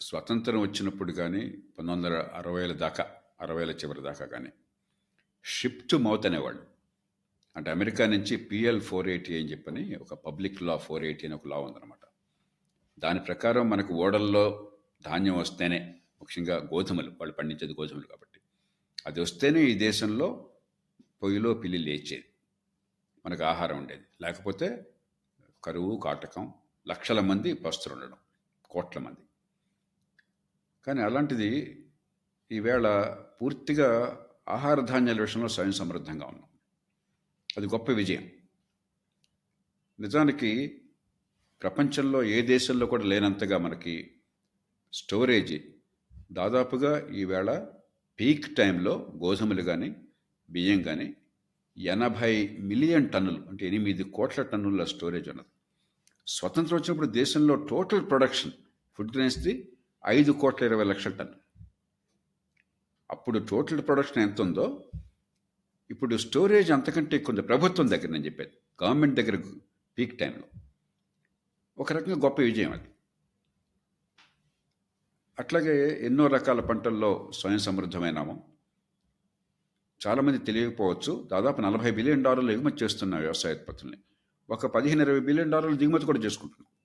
స్వతంత్రం వచ్చినప్పుడు కానీ పంతొమ్మిది వందల అరవైల దాకా అరవైల చివరి దాకా కానీ షిప్ టు మౌత్ అనేవాళ్ళు. అంటే అమెరికా నుంచి పిఎల్ ఫోర్ ఎయిటీ అని చెప్పని ఒక పబ్లిక్ లా ఫోర్ ఎయిటీ అని ఒక లా ఉందన్నమాట. దాని ప్రకారం మనకు ఓడల్లో ధాన్యం వస్తేనే ముఖ్యంగా గోధుమలు వాళ్ళు పండించేది గోధుమలు కాబట్టి. అది వస్తేనే ఈ దేశంలో పొయ్యిలో పిల్లి లేచేది. మనకు ఆహారం ఉండేది. లేకపోతే కరువు కాటకం లక్షల మంది పస్తులు ఉండడం కోట్ల మంది. కానీ అలాంటిది ఈవేళ పూర్తిగా ఆహార ధాన్యాల విషయంలో స్వయం సమృద్ధంగా ఉన్నాం. అది గొప్ప విజయం. నిజానికి ప్రపంచంలో ఏ దేశంలో కూడా లేనంతగా మనకి స్టోరేజీ దాదాపుగా ఈవేళ పీక్ టైంలో గోధుమలు కానీ బియ్యం కానీ ఎనభై మిలియన్ టన్నులు అంటే ఎనిమిది కోట్ల టన్నుల స్టోరేజ్ ఉన్నది. స్వతంత్రం వచ్చినప్పుడు దేశంలో టోటల్ ప్రొడక్షన్ ఫుడ్ గ్రెయిన్స్ది ఐదు కోట్ల ఇరవై లక్షల టన్ను. అప్పుడు టోటల్ ప్రొడక్షన్ ఎంత ఉందో ఇప్పుడు స్టోరేజ్ అంతకంటే ఎక్కువ ఉంది ప్రభుత్వం దగ్గర నేను చెప్పేది. గవర్నమెంట్ దగ్గర పీక్ టైంలో. ఒక రకంగా గొప్ప విజయం అది. అట్లాగే ఎన్నో రకాల పంటల్లో స్వయం సమృద్ధమైనాము చాలామంది తెలియకపోవచ్చు దాదాపు నలభై బిలియన్ డాలర్లు ఎగుమతి చేస్తున్న వ్యవసాయ ఉత్పత్తుల్ని. ఒక పదిహేను ఇరవై బిలియన్ డాలర్లు దిగుమతి కూడా చేసుకుంటున్నాం.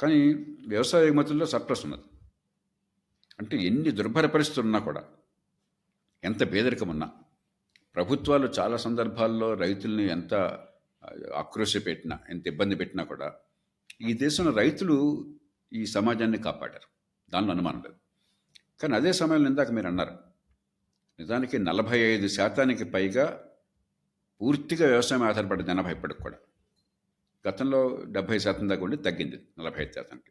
కానీ వ్యవసాయ ఎగుమతుల్లో సర్ప్లస్ ఉన్నది. అంటే ఎన్ని దుర్భర పరిస్థితులు ఉన్నా కూడా ఎంత పేదరికం ఉన్నా ప్రభుత్వాలు చాలా సందర్భాల్లో రైతుల్ని ఎంత ఆక్రోశ పెట్టినా ఎంత ఇబ్బంది పెట్టినా కూడా ఈ దేశంలో రైతులు ఈ సమాజాన్ని కాపాడారు. దానిలో అనుమానం లేదు. కానీ అదే సమయంలో ఇందాక మీరు అన్నారు నిజానికి నలభై ఐదు శాతానికి పైగా పూర్తిగా వ్యవసాయం ఆధారపడే జనాభా ఇప్పటికి కూడా. గతంలో డెబ్భై శాతం దాకా ఉండి తగ్గింది నలభై ఐదు శాతానికి.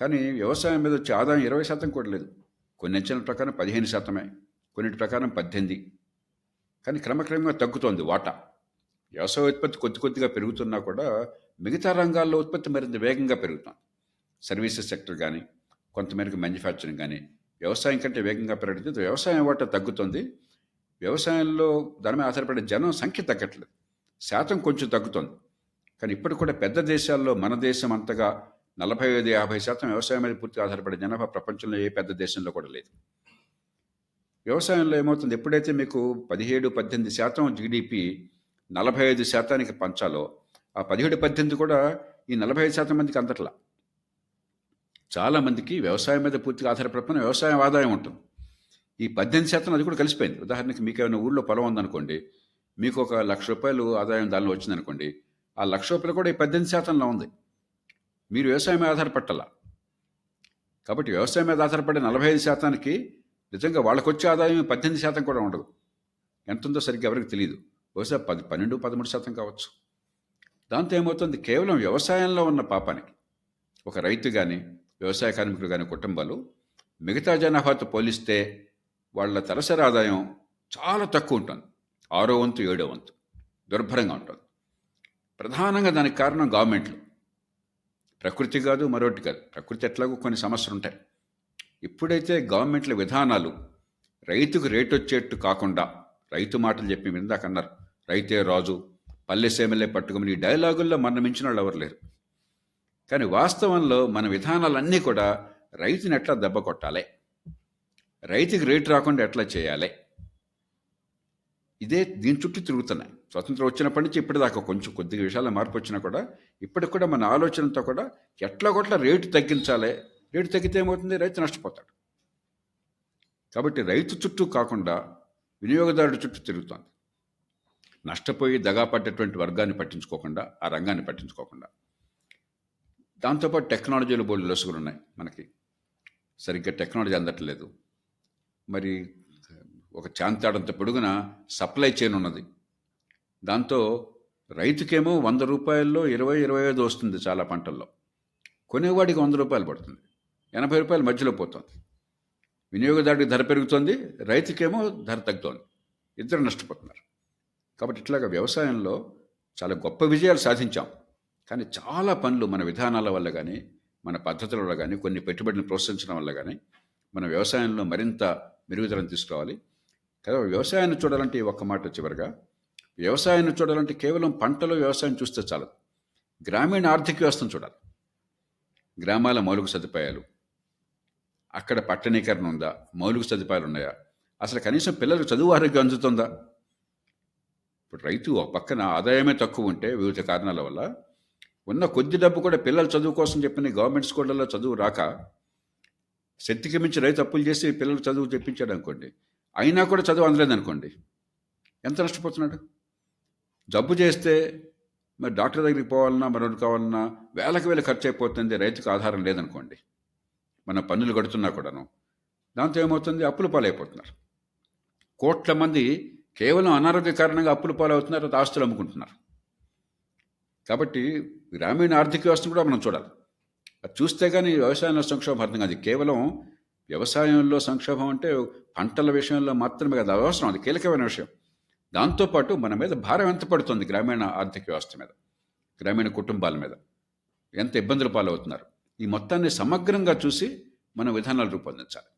కానీ వ్యవసాయం మీద వచ్చే ఆదాయం ఇరవై శాతం కూడా లేదు. కొన్ని అంచనాల ప్రకారం పదిహేను శాతమే కొన్నిటి ప్రకారం పద్దెనిమిది. కానీ క్రమక్రమంగా తగ్గుతోంది వాటా. వ్యవసాయ ఉత్పత్తి కొద్ది కొద్దిగా పెరుగుతున్నా కూడా మిగతా రంగాల్లో ఉత్పత్తి మరింత వేగంగా పెరుగుతోంది. సర్వీసెస్ సెక్టర్ కానీ కొంతమేరకు మ్యానుఫ్యాక్చరింగ్ కానీ వ్యవసాయం కంటే వేగంగా పెరగడం వ్యవసాయం వాటా తగ్గుతుంది. వ్యవసాయంలో దాని మీద ఆధారపడే జనం సంఖ్య తగ్గట్లేదు. శాతం కొంచెం తగ్గుతుంది. కానీ ఇప్పుడు కూడా పెద్ద దేశాల్లో మన దేశం అంతగా నలభై ఐదు యాభై శాతం వ్యవసాయం మీద పూర్తిగా ఆధారపడే జనాభా ప్రపంచంలో ఏ పెద్ద దేశంలో కూడా లేదు. వ్యవసాయంలో ఏమవుతుంది? ఎప్పుడైతే మీకు పదిహేడు పద్దెనిమిది శాతం జీడిపి నలభై ఐదు శాతానికి పంచాలో ఆ పదిహేడు పద్దెనిమిది కూడా ఈ నలభై ఐదు శాతం మందికి అందట్లా. చాలామందికి వ్యవసాయం మీద పూర్తిగా ఆధారపడిన వ్యవసాయం ఆదాయం ఉంటుంది. ఈ పద్దెనిమిది శాతం అది కూడా కలిసిపోయింది. ఉదాహరణకి మీకు ఏమైనా ఊళ్ళో పొలం ఉందనుకోండి మీకు ఒక లక్ష రూపాయలు ఆదాయం దానిలో వచ్చిందనుకోండి ఆ లక్ష రూపాయలు కూడా ఈ పద్దెనిమిది శాతంలో ఉంది. మీరు వ్యవసాయం మీద ఆధారపట్టాల. కాబట్టి వ్యవసాయం మీద ఆధారపడే నలభై ఐదు శాతానికి నిజంగా వాళ్ళకి వచ్చే ఆదాయం పద్దెనిమిది శాతం కూడా ఉండదు. ఎంత ఉందో సరిగ్గా ఎవరికి తెలియదు బహుశా పది పన్నెండు పదమూడు శాతం కావచ్చు. దాంతో ఏమవుతుంది? కేవలం వ్యవసాయంలో ఉన్న పాపానికి ఒక రైతు కానీ వ్యవసాయ కార్మికులు కానీ కుటుంబాలు మిగతా జనాభాతో పోలిస్తే వాళ్ళ తలసరి ఆదాయం చాలా తక్కువ ఉంటుంది. ఆరో వంతు ఏడో వంతు. దుర్భరంగా ఉంటుంది. ప్రధానంగా దానికి కారణం గవర్నమెంట్లు. ప్రకృతి కాదు మరొకటి కాదు. ప్రకృతి ఎట్లాగో కొన్ని సమస్యలు ఉంటాయి. ఇప్పుడైతే గవర్నమెంట్ల విధానాలు రైతుకు రేటు వచ్చేట్టు కాకుండా రైతు మాటలు చెప్పి మీరు అన్నారు రైతే రాజు పల్లె సేమలే పట్టుకుని ఈ డైలాగుల్లో మన మించిన వాళ్ళు ఎవరు లేరు. కానీ వాస్తవంలో మన విధానాలన్నీ కూడా రైతుని ఎట్లా దెబ్బ కొట్టాలి? రైతుకి రేటు రాకుండా ఎట్లా చేయాలి? ఇదే దీని చుట్టూ తిరుగుతున్నాయి. స్వతంత్రం వచ్చినప్పటి నుంచి ఇప్పటిదాకా కొంచెం కొద్దిగా విషయాల్లో మార్పు వచ్చినా కూడా ఇప్పటికి కూడా మన ఆలోచనతో కూడా ఎట్లా కొట్ల రేటు తగ్గించాలి. రేటు తగ్గితే ఏమవుతుంది? రైతు నష్టపోతాడు. కాబట్టి రైతు చుట్టూ కాకుండా వినియోగదారుడి చుట్టూ తిరుగుతోంది. నష్టపోయి దగా పడ్డటువంటి వర్గాన్ని పట్టించుకోకుండా ఆ రంగాన్ని పట్టించుకోకుండా. దాంతోపాటు టెక్నాలజీలు బోర్డు లొసుగులు ఉన్నాయి మనకి. సరిగ్గా టెక్నాలజీ అందట్లేదు. మరి ఒక చాంతాడంత పొడుగున సప్లై చైన్ ఉన్నది. దాంతో రైతుకేమో వంద రూపాయల్లో ఇరవై ఇరవై ఐదు వస్తుంది చాలా పంటల్లో. కొనేవాడికి వంద రూపాయలు పడుతుంది. ఎనభై రూపాయలు మధ్యలో పోతుంది. వినియోగదారుడికి ధర పెరుగుతుంది రైతుకేమో ధర తగ్గుతోంది. ఇద్దరు నష్టపోతున్నారు. కాబట్టి ఇట్లాగా వ్యవసాయంలో చాలా గొప్ప విజయాలు సాధించాం. కానీ చాలా పనులు మన విధానాల వల్ల కానీ మన పద్ధతుల వల్ల కానీ కొన్ని పెట్టుబడిని ప్రోత్సహించడం వల్ల కానీ మన వ్యవసాయంలో మరింత మెరుగుదలను తీసుకురావాలి కదా వ్యవసాయాన్ని చూడాలంటే ఒక్క మాట చివరిగా వ్యవసాయాన్ని చూడాలంటే కేవలం పంటలు వ్యవసాయం చూస్తే చాలదు గ్రామీణ ఆర్థిక వ్యవస్థను చూడాలి. గ్రామాల మౌలిక సదుపాయాలు. అక్కడ పట్టణీకరణ ఉందా? మౌలిక సదుపాయాలు ఉన్నాయా? అసలు కనీసం పిల్లలకు చదువు ఆరోగ్యం అందుతుందా? ఇప్పుడు రైతు ఒక పక్కన ఆదాయమే తక్కువ ఉంటే వివిధ కారణాల వల్ల ఉన్న కొద్ది డబ్బు కూడా పిల్లల చదువు కోసం చెప్పిన గవర్నమెంట్ స్కూళ్ళల్లో చదువు రాక శక్తికి మించి రైతు అప్పులు చేసి పిల్లలు చదువు చెప్పించాడు అనుకోండి. అయినా కూడా చదువు అందలేదనుకోండి. ఎంత నష్టపోతున్నాడు? జబ్బు చేస్తే మరి డాక్టర్ దగ్గరికి పోవాలన్నా మరొకటి కావాలన్నా వేలకు వేలు ఖర్చు అయిపోతుంది రైతుకు ఆధారం లేదనుకోండి. మన పన్నులు కడుతున్నా కూడాను. దాంతో ఏమవుతుంది? అప్పుల పాలైపోతున్నారు. కోట్ల మంది కేవలం అనారోగ్య కారణంగా అప్పులు పాలవుతున్నారు ఆస్తులు అమ్ముకుంటున్నారు. కాబట్టి గ్రామీణ ఆర్థిక వ్యవస్థను కూడా మనం చూడాలి. అది చూస్తే కానీ వ్యవసాయంలో సంక్షోభం అర్థం కాదు. కేవలం వ్యవసాయంలో సంక్షోభం అంటే పంటల విషయంలో మాత్రమే కాదు అవసరం అది కీలకమైన విషయం. దాంతోపాటు మన మీద భారం ఎంత పడుతుంది గ్రామీణ ఆర్థిక వ్యవస్థ మీద గ్రామీణ కుటుంబాల మీద? ఎంత ఇబ్బందులు పాలవుతున్నారు? ఈ మొత్తాన్ని సమగ్రంగా చూసి మన విధానాలు రూపొందించాలి.